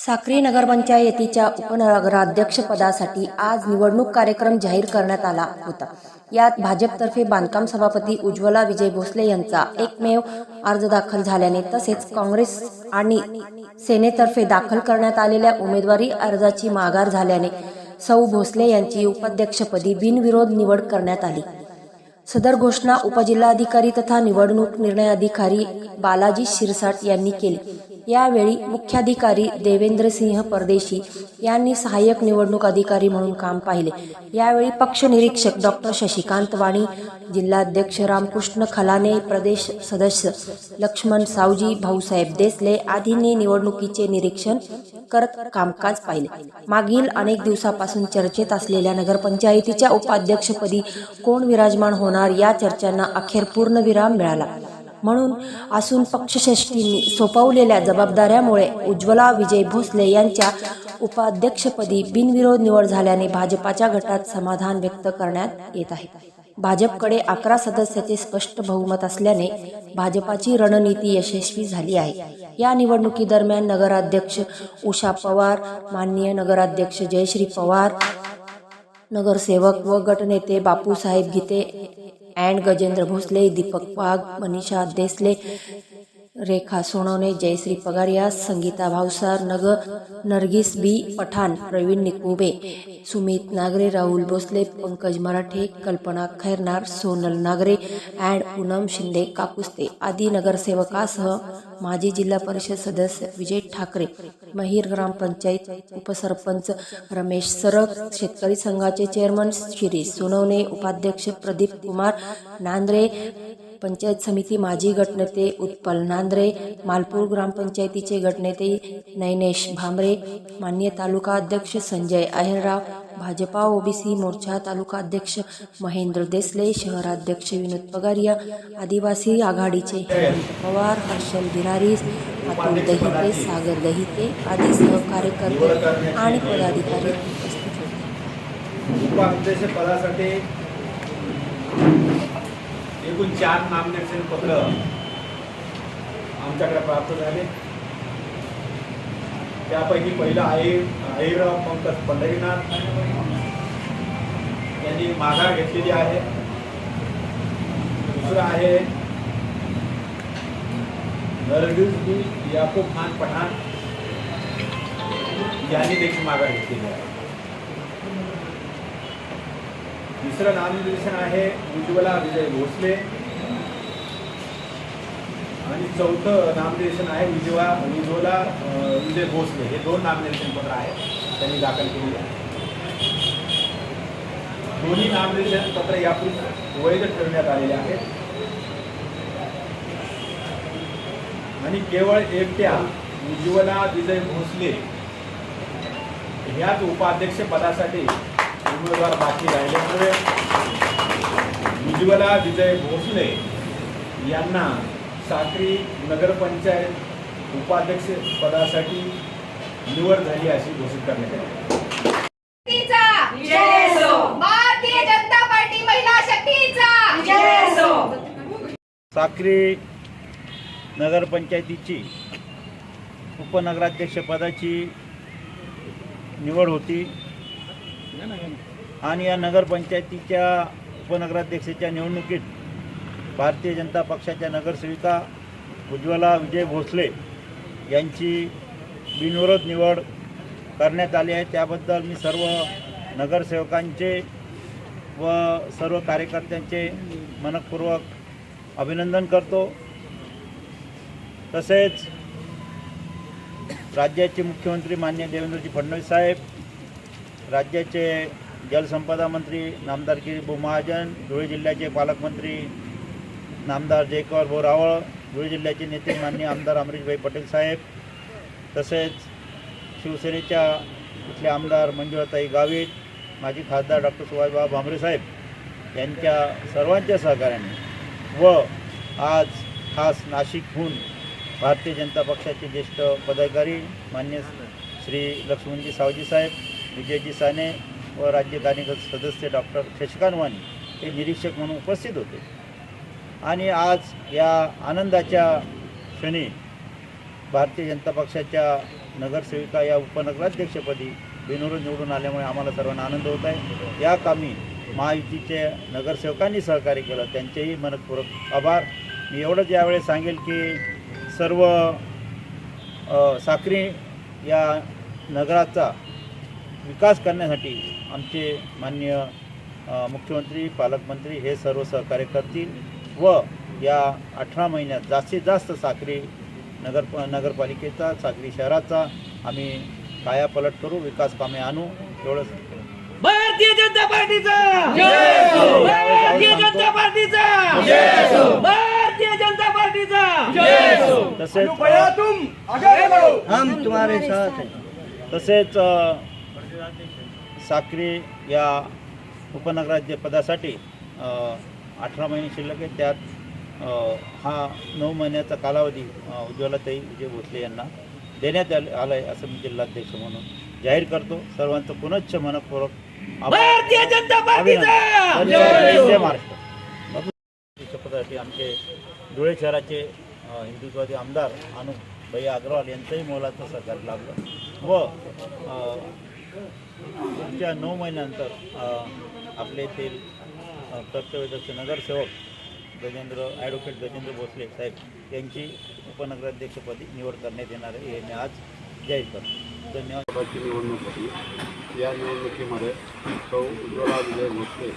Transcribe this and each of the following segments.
साक्री नगरपंचायतीच्या उपनगराध्यक्षपदासाठी आज निवडणूक कार्यक्रम जाहीर करण्यात आला होता. यात भाजपतर्फे बांधकाम सभापती उज्ज्वला विजय भोसले यांचा एकमेव अर्ज दाखल झाल्याने तसेच काँग्रेस आणि सेनेतर्फे दाखल करण्यात आलेल्या उमेदवारी अर्जाची माघार झाल्याने सौ भोसले यांची उपाध्यक्षपदी बिनविरोध निवड करण्यात आली. सदर घोषणा उपजिल्हाधिकारी तथा निवडणूक निर्णय अधिकारी बालाजी शिरसाट यांनी केली. यावेळी मुख्याधिकारी देवेंद्र सिंह परदेशी यांनी सहाय्यक निवडणूक अधिकारी म्हणून काम पाहिले. यावेळी पक्ष निरीक्षक डॉक्टर शशिकांत वाणी जिल्हाध्यक्ष रामकृष्ण खलाने प्रदेश सदस्य लक्ष्मण सावजी भाऊसाहेब देसले आदींनी निवडणुकीचे निरीक्षण करत कामकाज पाहिले. मागील अनेक दिवसापासून चर्चेत असलेल्या नगरपंचायतीच्या उपाध्यक्षपदी कोण विराजमान होणार या चर्चांना अखेर पूर्णविराम मिळाला. म्हणून असून पक्षश्रेष्ठींनी सोपवलेल्या जबाबदाऱ्यामुळे उज्ज्वला विजय भोसले यांच्या उपाध्यक्षपदी बिनविरोध निवड झाल्याने भाजपाच्या गटात समाधान व्यक्त करण्यात येत आहे. भाजपकडे अकरा सदस्याचे स्पष्ट बहुमत असल्याने भाजपाची रणनीती यशस्वी झाली आहे. या निवडणुकीदरम्यान नगराध्यक्ष उषा पवार माननीय नगराध्यक्ष जयश्री पवार नगरसेवक व गटनेते बापूसाहेब गीते अँड गजेंद्र भोसले दीपक वाघ मनीषा देसले रेखा सोनवणे जयश्री पगारिया संगीता भावसार नग नरगिस बी पठाण प्रवीण निकुबे सुमित नागरे राहुल भोसले पंकज मराठे कल्पना खैरनार सोनल नागरे अँड पूनम शिंदे काकुस्ते आदी नगरसेवकासह माजी जिल्हा परिषद सदस्य विजय ठाकरे महिर ग्रामपंचायत उपसरपंच रमेश सरक शेतकरी संघाचे चेअरमन श्री सोनवणे उपाध्यक्ष प्रदीप कुमार नांद्रे पंचायत समिती माजी गटनेते उत्पल नांद्रे मालपूर ग्रामपंचायतीचे गटनेते नैनेश भांबरे मान्य तालुका अध्यक्ष संजय अहिरराव भाजपा ओबीसी मोर्चा तालुका अध्यक्ष महेंद्र देसले शहराध्यक्ष विनोद पगारिया आदिवासी आघाडीचे पवार हर्षल बिरारी अतुल दहिते सागर दहिते आदी सहकार्यकर्ते आणि पदाधिकारी उपस्थित उपाध्यक्ष पदासाठी एकूण चार नामनिर्देशन पत्र आमच्याकडे प्राप्त झाले. त्यापैकी पहिलं आई आईराव पंकज पंढरीनाथ यांनी माघार घेतलेली आहे. दुसरं आहे नरगिस याकूब खान पठाण. यांनी देखील माघार घेतलेली आहे. दुसरं नामनिर्देशन आहे उज्ज्वला विजय भोसले. आणि चौथं नामनिर्देशन आहे उज्ज्वा उज्ज्वला विजय भोसले. हे दोन नामनिर्देशन पत्र आहेत त्यांनी दाखल केलेली आहे. दोन्ही नामनिर्देशन पत्र यापूर्वी वैध ठरवण्यात आलेले आहेत. आणि केवळ एकट्या उज्ज्वला विजय भोसले ह्याच उपाध्यक्ष पदासाठी उमेदवार बाकी राहिल्यामुळे उज्ज्वला विजय भोसले यांना साक्री नगरपंचायत उपाध्यक्ष पदासाठी निवड झाली अशी घोषित करण्यात आली शक्तीचा जय असो. भारतीय जनता पार्टी महिला शक्तीचा जय असो. साक्री नगरपंचायतीची उपनगराध्यक्षपदाची निवड होती आणि या नगरपंचायतीच्या उपनगराध्यक्षाच्या निवडणुकीत भारतीय जनता पक्षाच्या नगरसेविका उज्ज्वला विजय भोसले यांची बिनविरोध निवड करण्यात आली आहे. त्याबद्दल मी सर्व नगरसेवकांचे व सर्व कार्यकर्त्यांचे मनपूर्वक अभिनंदन करतो. तसेच राज्याचे मुख्यमंत्री मान्य देवेंद्रजी फडणवीस साहेब राज्याचे जलसंपदा मंत्री नामदार गिरी महाजन धुळे जिल्ह्याचे पालकमंत्री नामदार जयकुमार भाऊ रावळ धुळे जिल्ह्याचे नेते मान्य आमदार अमरीशभाई पटेल साहेब तसेच शिवसेनेच्या इथले आमदार मंजुळाताई गावित माजी खासदार डॉक्टर सुभाषबाबा भांबरे साहेब यांच्या सर्वांच्या सहकार्याने व आज खास नाशिकहून भारतीय जनता पक्षाचे ज्येष्ठ पदाधिकारी मान्य श्री लक्ष्मणजी सावजी साहेब विजयजी साने व राज्य सदस्य डॉक्टर शशिकांत वाणी हे निरीक्षक म्हणून उपस्थित होते. आणि आज या आनंदाच्या क्षणी भारतीय जनता पक्षाच्या नगरसेविका या उपनगराध्यक्षपदी बिनोर निवडून आल्यामुळे आम्हाला सर्वांना आनंद होत आहे. या कामी महायुतीचे नगरसेवकांनी सहकार्य केलं. त्यांचेही मनपूर्वक आभार. मी एवढंच यावेळेस सांगेल की सर्व साखरी साक्री या नगराचा विकास करण्यासाठी आमचे माननीय अ, मुख्यमंत्री पालकमंत्री हे सर्व सहकार्य करतील व या अठरा महिन्यात जास्तीत जास्त साक्री नगर नगरपालिकेचा साक्री शहराचा आम्ही कायापलट करू विकास कामे आणू एवढंच. भारतीय जनता पार्टीचा! भारतीय जनता पार्टीचा! भारतीय जनता पार्टीचा! तसेच हम तुम्हारे साथ हैं। तसेच साक्री या उपनगराध्य पदासाठी अठरा महिने शिल्लक आहे त्यात हा नऊ महिन्याचा कालावधी उज्ज्वलाताई विजय भोसले यांना देण्यात आले आलं आहे असं मी जिल्हाध्यक्ष म्हणून जाहीर करतो. सर्वांचं पुनश्च मनपूर्वक महाराष्ट्र. शपथासाठी आमचे धुळे शहराचे हिंदुत्वादी आमदार अनु भैया अग्रवाल यांचंही मोलाचं सहकार्य लाभलं व पुढच्या नऊ महिन्यानंतर आपले ते कर्तव्यदक्ष नगरसेवक गजेंद्र ॲडव्होकेट गजेंद्र भोसले साहेब यांची उपनगराध्यक्षपदी निवड करण्यात येणार आहे. हे मी आज जाहीर करतो. धन्यवाद. निवडणूक होती. या निवडणुकीमध्ये सौ उज्ज्वला विजय भोसले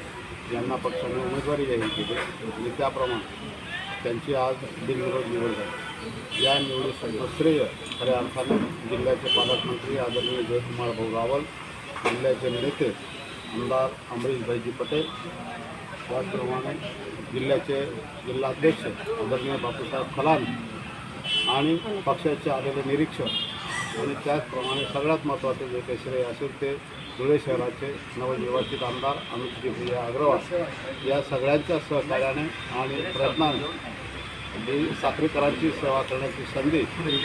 यांना पक्षाने उमेदवारी जाहीर केली आणि त्याप्रमाणे त्यांची आज बिनविरोध निवड झाली. या निवडीसाठी श्रेय खऱ्या अर्थानं जिल्ह्याचे पालकमंत्री आदरणीय जयकुमार भाऊ रावल जिल्ह्याचे नेते आमदार अमरीशभाईजी पटेल त्याचप्रमाणे जिल्ह्याचे जिल्हाध्यक्ष आदरणीय बापूसाहेब खलान आणि पक्षाचे आलेले निरीक्षक आणि त्याचप्रमाणे सगळ्यात महत्त्वाचे जे काही श्रेय असेल ते धुळे शहराचे नवनिर्वाचित आमदार अनुपजी भैया अग्रवाल या सगळ्यांच्या सहकार्याने आणि प्रयत्नाने म्हणजे साखरेकरांची सेवा करण्याची संधी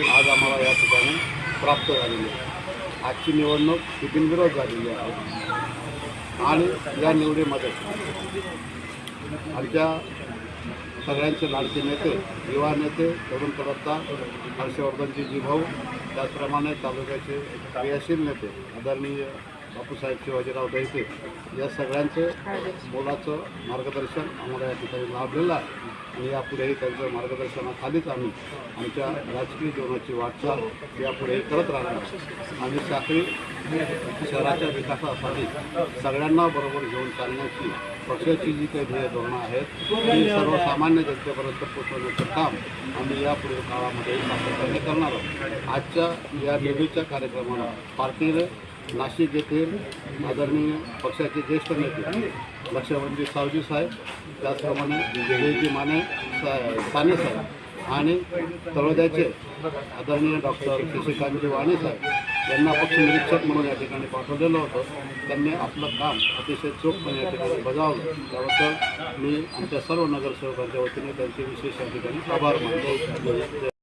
आज आम्हाला या ठिकाणी प्राप्त झालेली आहे. आजची निवडणूक ही बिनविरोध झालेली आहे. आणि या निवडीमध्ये आमच्या सगळ्यांचे लाडके नेते युवा नेते तरुण प्रवक्ता हर्षवर्धनजी जी भाऊ त्याचप्रमाणे तालुक्याचे क्रियाशील नेते आदरणीय बापूसाहेब शिवाजीराव दैते या सगळ्यांचे मोलाचं मार्गदर्शन आम्हाला या ठिकाणी लाभलेलं आहे. आणि यापुढेही त्यांच्या मार्गदर्शनाखालीच आम्ही आमच्या राजकीय जीवनाची वाटचाल यापुढेही करत राहणार. आणि साखळी शहराच्या विकासासाठी सगळ्यांना बरोबर घेऊन चालण्याची पक्षाची जी काही ध्येय धोरणं आहेत ती सर्वसामान्य जनतेपर्यंत पोहोचवण्याचं काम आम्ही यापुढील काळामध्ये सातत्याने करणार आहोत. आजच्या या निधीच्या कार्यक्रमाला पार्टीने नाशिक येथील आदरणीय पक्षाचे ज्येष्ठ नेते लक्षबंदी सावजी साहेब त्याचप्रमाणे विजयजी माने सा साने साहेब आणि तळोद्याचे आदरणीय डॉक्टर शशिकांतजी वाणे साहेब यांना पक्ष निरीक्षक म्हणून या ठिकाणी पाठवलेलं होतं. त्यांनी आपलं काम अतिशय चोखपणे या ठिकाणी बजावलं. त्याबद्दल मी आमच्या सर्व नगरसेवकांच्या वतीने त्यांचे विशेष या ठिकाणी आभार मानतो.